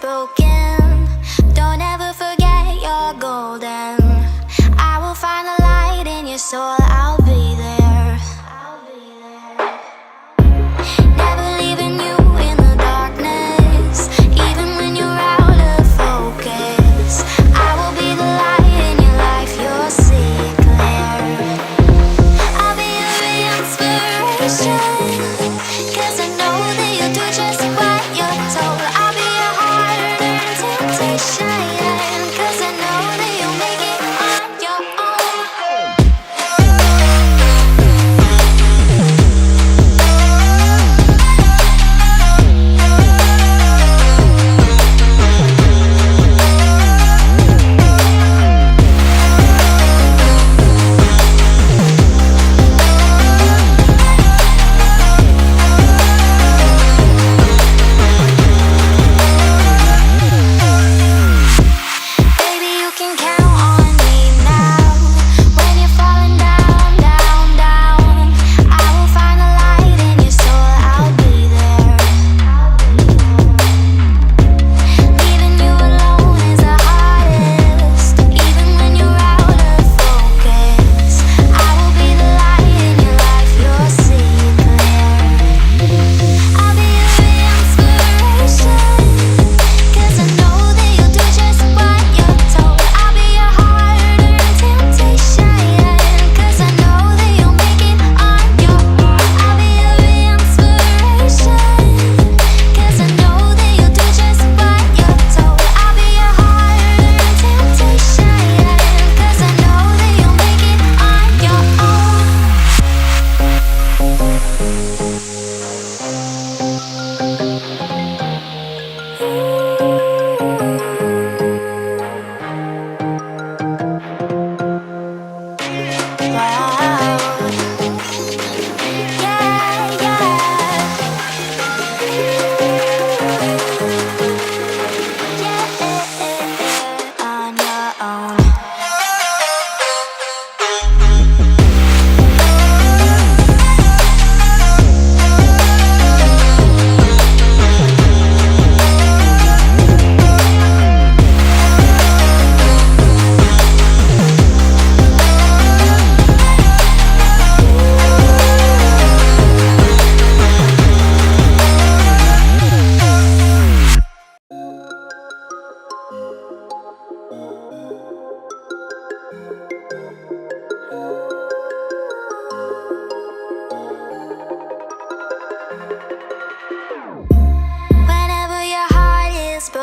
broken. Don't ever forget you're golden. I will find a light in your soul. I'll be there. Never leaving you in the darkness, even when you're out of focus. I will be the light in your life. You'll see it clear. I'll be your inspiration.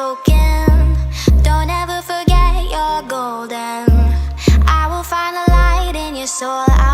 broken. Don't ever forget you're golden. I will find the light in your soul.